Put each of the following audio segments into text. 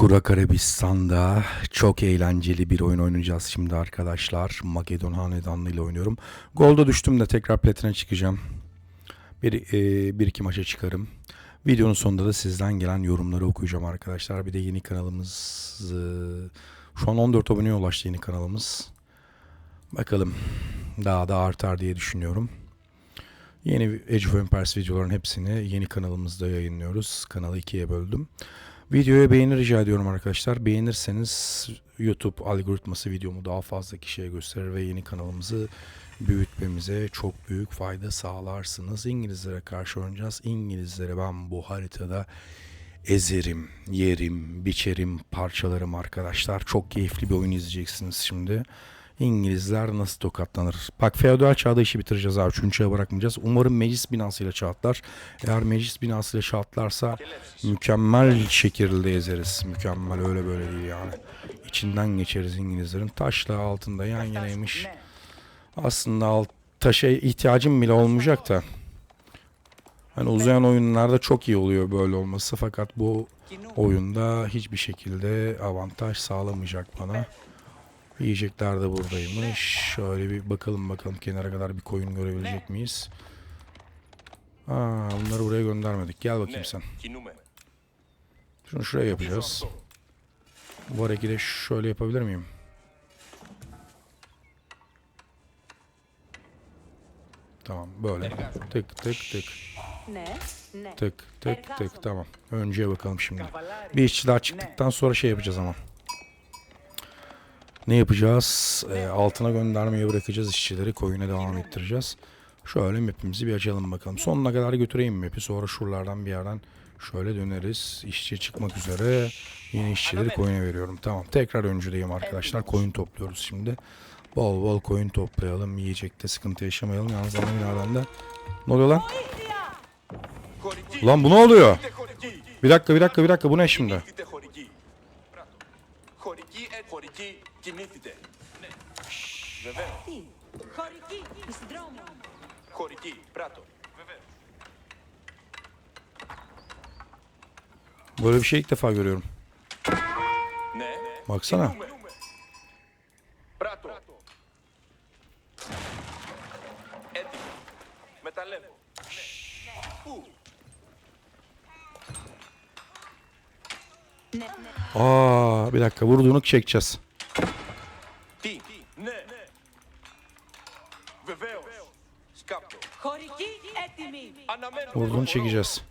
Kurak Arabistan'da çok eğlenceli bir oyun oynayacağız şimdi arkadaşlar. Makedon Hanedanlı ile oynuyorum. Golda düştüm de tekrar platine çıkacağım. Bir, e, bir iki maça çıkarım. Videonun sonunda da sizden gelen yorumları okuyacağım arkadaşlar. Bir de yeni kanalımız e, şu an 14 aboneye ulaştı yeni kanalımız. Bakalım daha da artar diye düşünüyorum. Yeni Age of Empires videoların hepsini yeni kanalımızda yayınlıyoruz. Kanalı ikiye böldüm. Videoya beğeni rica ediyorum arkadaşlar. Beğenirseniz YouTube algoritması videomu daha fazla kişiye gösterir ve yeni kanalımızı büyütmemize çok büyük fayda sağlarsınız. İngilizlere karşı oynayacağız. İngilizlere ben bu haritada ezerim, yerim, biçerim, parçalarım arkadaşlar. Çok keyifli bir oyun izleyeceksiniz şimdi. İngilizler nasıl tokatlanır? Bak feodal çağda işi bitireceğiz abi. Üçüncü bırakmayacağız. Umarım meclis binasıyla çağatlar. Eğer meclis binasıyla çağatlarsa mükemmel şekilde ezeriz. Mükemmel öyle böyle değil yani. İçinden geçeriz İngilizlerin. Taşla altında yan yanaymış. Aslında alt taşa ihtiyacım bile olmayacak da. Hani uzayan oyunlarda çok iyi oluyor böyle olması. Fakat bu oyunda hiçbir şekilde avantaj sağlamayacak bana. Yiyecekler de buradaymış. Şöyle bir bakalım bakalım kenara kadar bir koyun görebilecek miyiz? Aa, bunları buraya göndermedik. Gel bakayım sen. Şunu şuraya yapacağız. Varek'i de şöyle yapabilir miyim? Tamam böyle. Tık tık tık. Tık tık tık tamam. Önceye bakalım şimdi. Bir işçiler çıktıktan sonra şey yapacağız ama. Ne yapacağız? E, altına göndermeye bırakacağız işçileri. Koyuna devam ettireceğiz. Şöyle map'imizi bir açalım bakalım. Sonuna kadar götüreyim map'i. Sonra şuralardan bir yerden şöyle döneriz. İşçi çıkmak üzere. Yeni işçileri koyuna veriyorum. Tamam. Tekrar öncüdeyim arkadaşlar. Koyun topluyoruz şimdi. Bol bol koyun toplayalım. Yiyecekte sıkıntı yaşamayalım. Yalnız ana binadan da. Ne oluyor lan? Lan bu ne oluyor? Bir dakika bir dakika bir dakika. Bu ne şimdi? χωρική, κινήθητε. Ναι. Βεβαίω. Τι, χωρική, εις δρόμο. Χωρική, πράτο. Βεβαίω. Böyle bir şey ilk defa görüyorum. Ναι. Baksana. Κινούμε. Πράτο. Έτοιμο. Μεταλλεύω. Ναι. Πού. Ναι, ναι. Aa bir dakika vurduğunu çekeceğiz. Oradan çekeceğiz.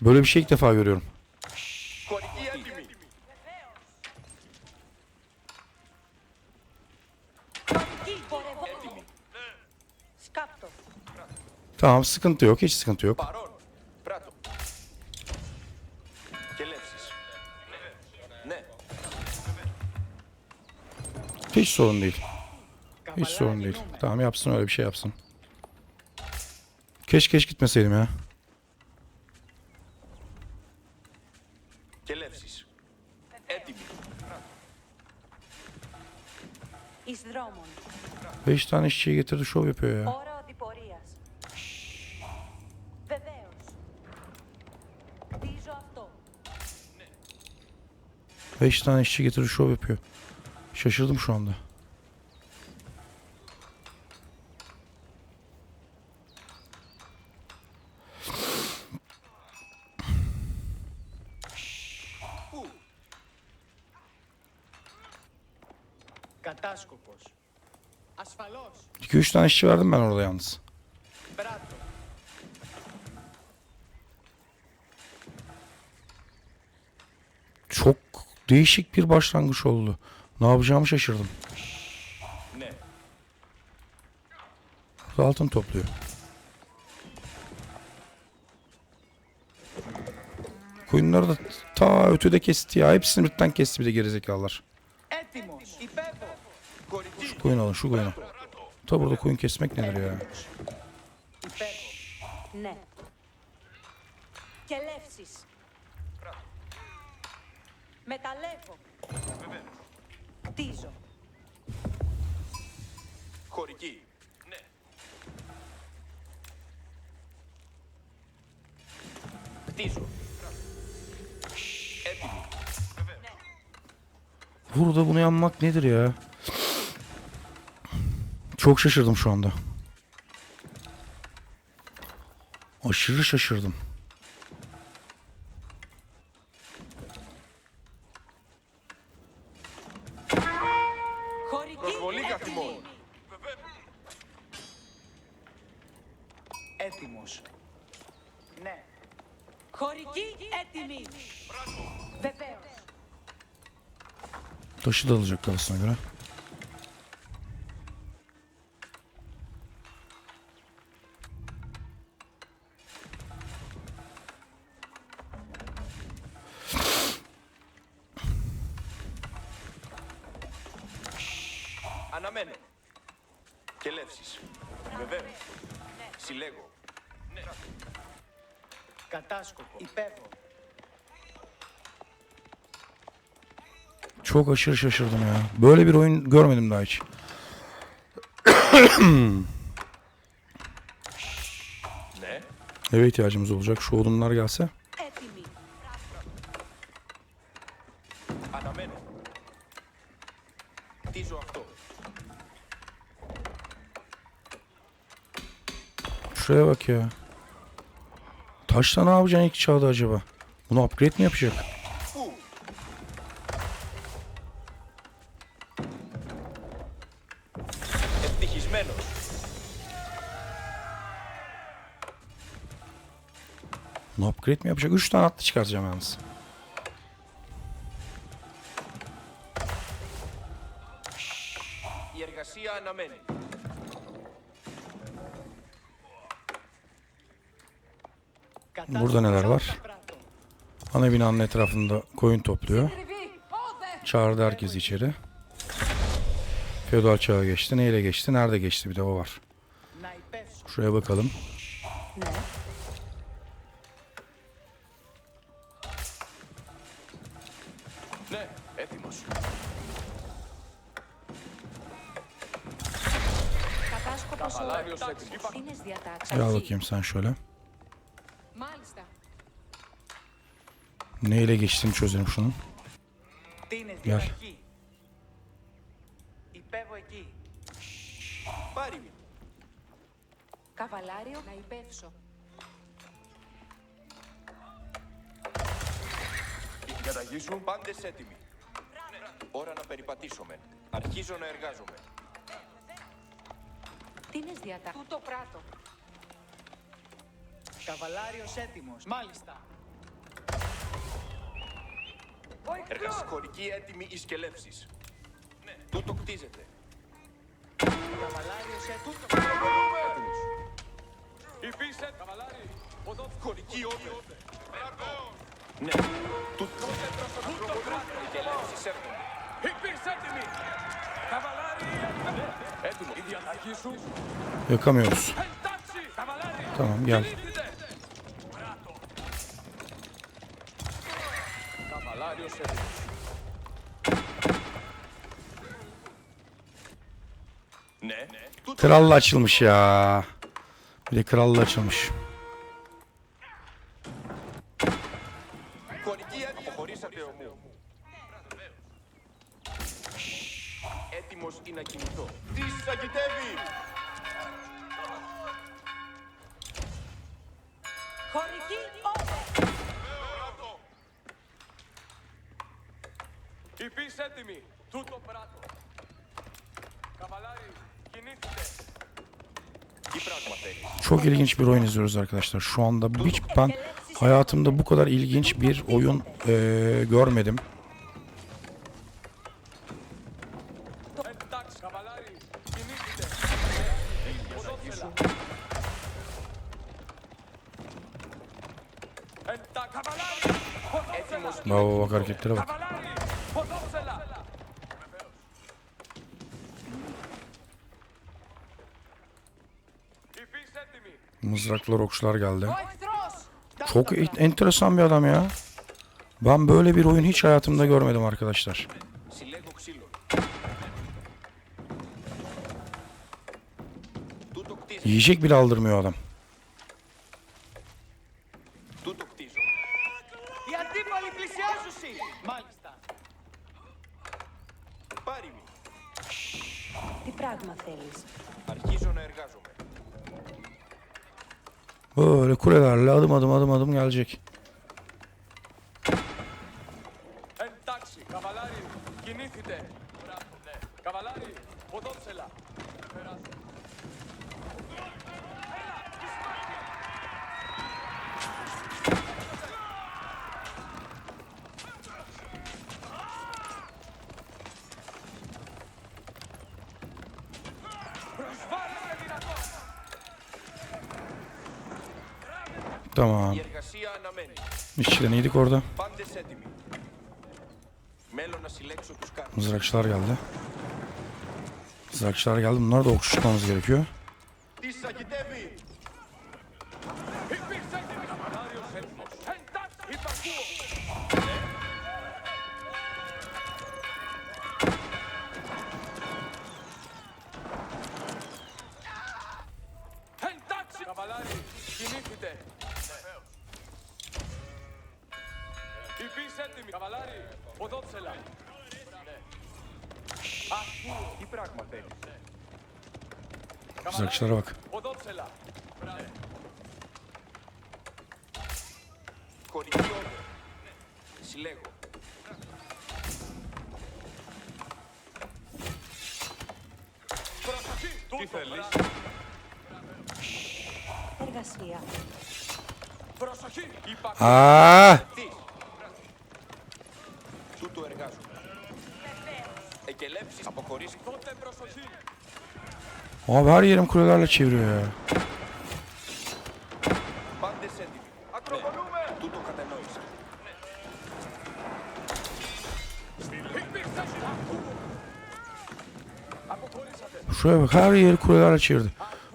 Böyle bir şey ilk defa görüyorum. Tamam sıkıntı yok. Hiç sıkıntı yok. Hiç sorun değil. Hiç sorun değil. Tamam yapsın öyle bir şey yapsın. Keşke hiç gitmeseydim ya. Και λεύσεις. Έτοιμη. Εις δρόμων. Beş tane işçiyi getirdi şov yapıyor ya. Ώρα οδηπορίας. Βεβαίως. Δίζω αυτό. Beş tane işçi getirdi şov yapıyor. Şaşırdım şu anda. 3 tane işçi verdim ben orada yalnız. Çok değişik bir başlangıç oldu. Ne yapacağımı şaşırdım. Burada altın topluyor. Koyunları da ta ötede kesti ya. Hepsini birden kesti bir de gerizekalılar. Şu koyun alın şu koyun alın. Ta burada koyun kesmek nedir ya? Υπεύω. Ναι. Και λεύσεις. Μεταλλεύω. Χτίζω. Χωρική. Ναι. Χτίζω. Έτοιμη. Burada bunu yanmak nedir ya? Çok şaşırdım şu anda. Aşırı şaşırdım. Χωρική Προσβολή έτοιμη. καθημών. Έτοιμος. Ναι. Χωρική έτοιμη. Βεβαίως. Taşı da alacak kafasına göre. Βεβαίως. Συλλέγω. Κατάσκοπο. Υπέβω. Çok aşırı şaşırdım ya. Böyle bir oyun görmedim daha hiç. Ναι. Eve ihtiyacımız olacak. Şu odunlar gelse. bak ya. Taşla ne yapacaksın ilk çağda acaba? Bunu upgrade mi yapacak? Πού. Ευτυχισμένος. Bunu upgrade mi yapacak? 3 tane atlı çıkartacağım yalnız. Η εργασία αναμένει. Burada neler var? Ana binanın etrafında koyun topluyor. Çağırdı herkesi içeri. Feodal çağa geçti. Neyle geçti? Nerede geçti? Bir de o var. Şuraya bakalım. Gel bakayım sen şöyle. Neyle geçtiğini çözelim şunun. Τίνες Γεια. διαταχή. Υπέβω εκεί. Πάρει με. Καβαλάριο να υπεύσω. Η διαταγή σου. Πάντες έτοιμοι. Ώρα να περιπατήσουμε. Αρχίζω να εργάζομαι. Τίνες διατάξεις. Τούτο πράτο. Καβαλάριος έτοιμος. Μάλιστα. Εργαστικορική έτοιμη η σκελεύση. Ναι. Τούτο κτίζεται. Καβαλάρι, σε τούτο. Υφίσεν, καβαλάρι. Χωρική όδε. Ναι. Τούτο. Τούτο κράτος. Οι έρχονται. Υπήρξε έτοιμη. Καβαλάρι, ε, ναι, έτοιμο. Η διαταγή σου. Yakamıyoruz. Tamam gel. Kralla açılmış ya. Bir de kralla açılmış. Çok ilginç bir oyun izliyoruz arkadaşlar. Şu anda hiç ben hayatımda bu kadar ilginç bir oyun e, görmedim. Baba bak hareketlere bak. Mızraklar okçular geldi. Çok e- enteresan bir adam ya. Ben böyle bir oyun hiç hayatımda görmedim arkadaşlar. Yiyecek bile aldırmıyor adam. Kulelerle adım adım adım adım gelecek. İşçiden iyiydik orada. Mızrakçılar geldi. Mızrakçılar geldi. Bunlar da okşutmamız gerekiyor. καβαλάρι, ποδόψελα. Ναι. Ακούω. Τι πράγμα θέλει. Mızrakçılara bak. Ποδόψελα. Ναι. Χωρική όρder. Συλλέγω. Προσοχή. Τι θέλεις. Εργασία. Προσοχή. Υπακούω. Εκελέψεις. Αποχωρήσει. Τότε προσοχή. Abi her yerim kulelerle çeviriyor ya. Πάντες έτοιμοι. Ακροβολούμε. Τούτο κατενόησα. Υπήρξε. Ακούω. Αποχωρήσατε. Şuraya bak her yeri kulelerle çevirdi.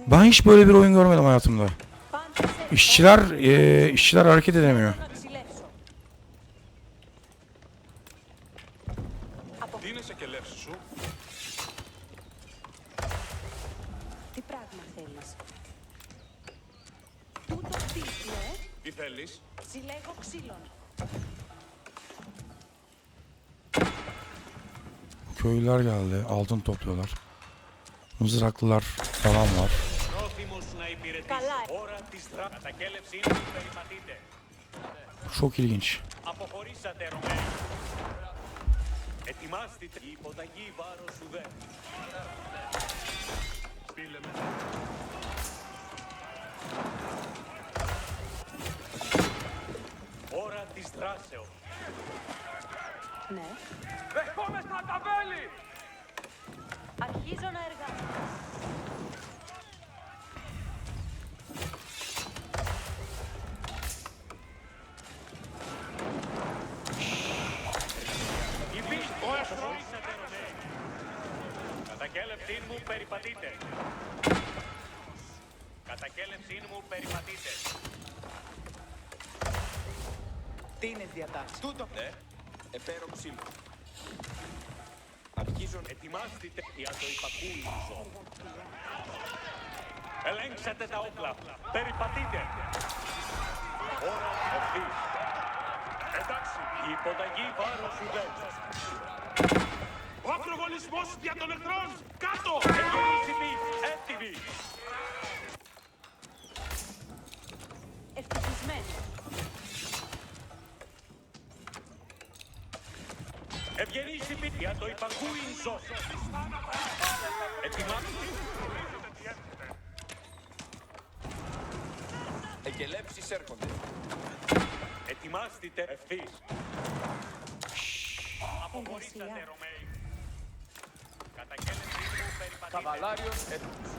Ben hiç böyle bir oyun görmedim hayatımda. Πάντες έτοιμοι. İşçiler eee, işçiler hareket edemiyor. Τι πράγμα θέλεις. Τούτο τι, ναι. Τι θέλεις. Συλλέγω ξύλων. Köylüler geldi. Altın topluyorlar. Mızraklılar falan var. Πρόθυμος να υπηρετήσει. Καλά. Ώρα της δράσης. Κατακέλευση είναι που περιπατείτε. Çok ilginç. Αποχωρήσατε Ρωμαίοι. Ετοιμάστε η υποταγή βάρος ουδέ. Στείλε με. Ώρα της δράσεως. Ναι. Δεχόμεστα τα βέλη. Αρχίζω να εργάζομαι. Κατακέλευσή μου περιπατείτε. Τι είναι διατάξει. Τούτο. Ναι. Εφέρω ξύλο. Αρχίζω να... Ετοιμάστε για το υπακούι ζώο. Ελέγξατε τα όπλα. Περιπατείτε. Ώρα ευθύς. Εντάξει. Η υποταγή βάρος ουδές. Ο ακροβολισμός για τον εχθρόν. Κάτω. Ευγενήσιμοι. Έτοιμοι. Ευγενήσιμοι για το υπακούι ζώο. Ετοιμάστε. Εκελέψεις έρχονται. Ετοιμάστε ευθύς. Αποχωρήσατε Εργασία. Ρωμαίοι. Κατακέλευσή μου περιπατείτε. Καβαλάριος έτοιμος.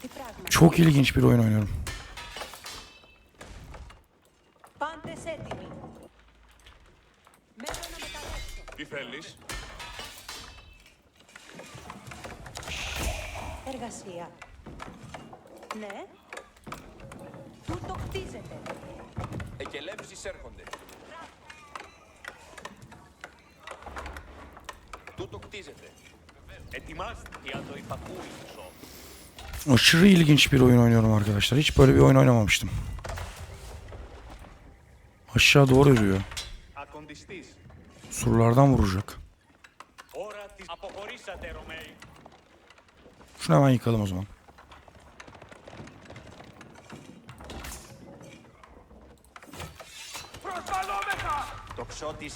Τι πράγμα. Çok ilginç bir oyun oynuyorum. μεταλλάξω. Τι θέλεις. Εργασία. Ναι. Τούτο χτίζεται. Εκελέψεις έρχονται. Τούτο κτίζεται. Ετοιμάστε για το υπακούι ζώο. Aşırı ilginç bir oyun oynuyorum arkadaşlar. Hiç böyle bir oyun oynamamıştım. Aşağı doğru yürüyor. Ακοντιστής. Surlardan vuracak. Ώρα στις... Αποχωρήσατε, Ρωμαίοι. Şunu hemen yıkalım o zaman. Προσβαλόμεθα! Τοξότης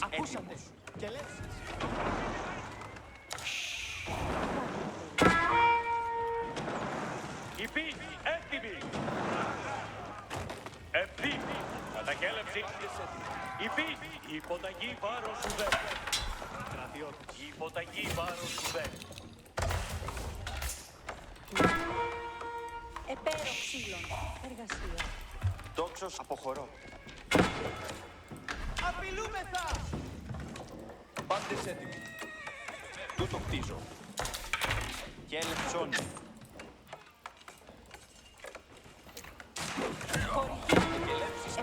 Εκέλευση. Η πι. Η υποταγή βάρος του δεν. Στρατιώτης. Η δεν. Επέρο ξύλων. Εργασία. Τόξος αποχωρώ. Απειλούμεθα! Πάντες έτοιμοι. Τούτο χτίζω. Και ελεψώνει.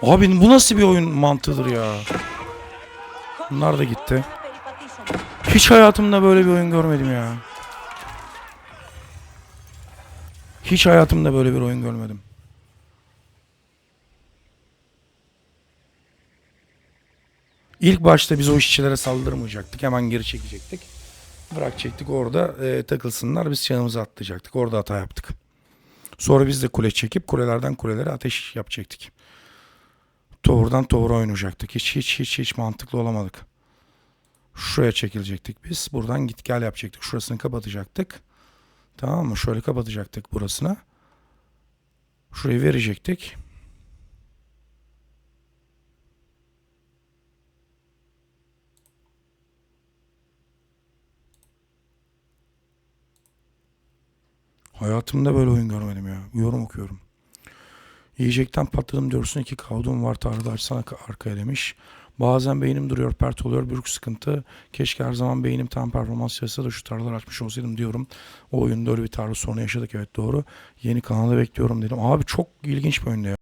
Abi bu nasıl bir oyun mantığıdır ya. Bunlar da gitti. Hiç hayatımda böyle bir oyun görmedim ya. Hiç hayatımda böyle bir oyun görmedim. İlk başta biz o işçilere saldırmayacaktık. Hemen geri çekecektik. Bırakacaktık orada e, takılsınlar. Biz yanımıza atlayacaktık. Orada hata yaptık. Sonra biz de kule çekip kulelerden kulelere ateş yapacaktık. Tower'dan Tower'a oynayacaktık. Hiç hiç hiç hiç mantıklı olamadık. Şuraya çekilecektik biz. Buradan git gel yapacaktık. Şurasını kapatacaktık. Tamam mı? Şöyle kapatacaktık burasına. Şurayı verecektik. Hayatımda böyle oyun görmedim ya. Yorum okuyorum. Yiyecekten patladım diyorsun. iki kavdum var tarlada açsana arkaya demiş. Bazen beynim duruyor pert oluyor büyük sıkıntı. Keşke her zaman beynim tam performans yapsa da şu tarlalar açmış olsaydım diyorum. O oyunda öyle bir tarla sorunu yaşadık evet doğru. Yeni kanalı bekliyorum dedim. Abi çok ilginç bir oyunda ya.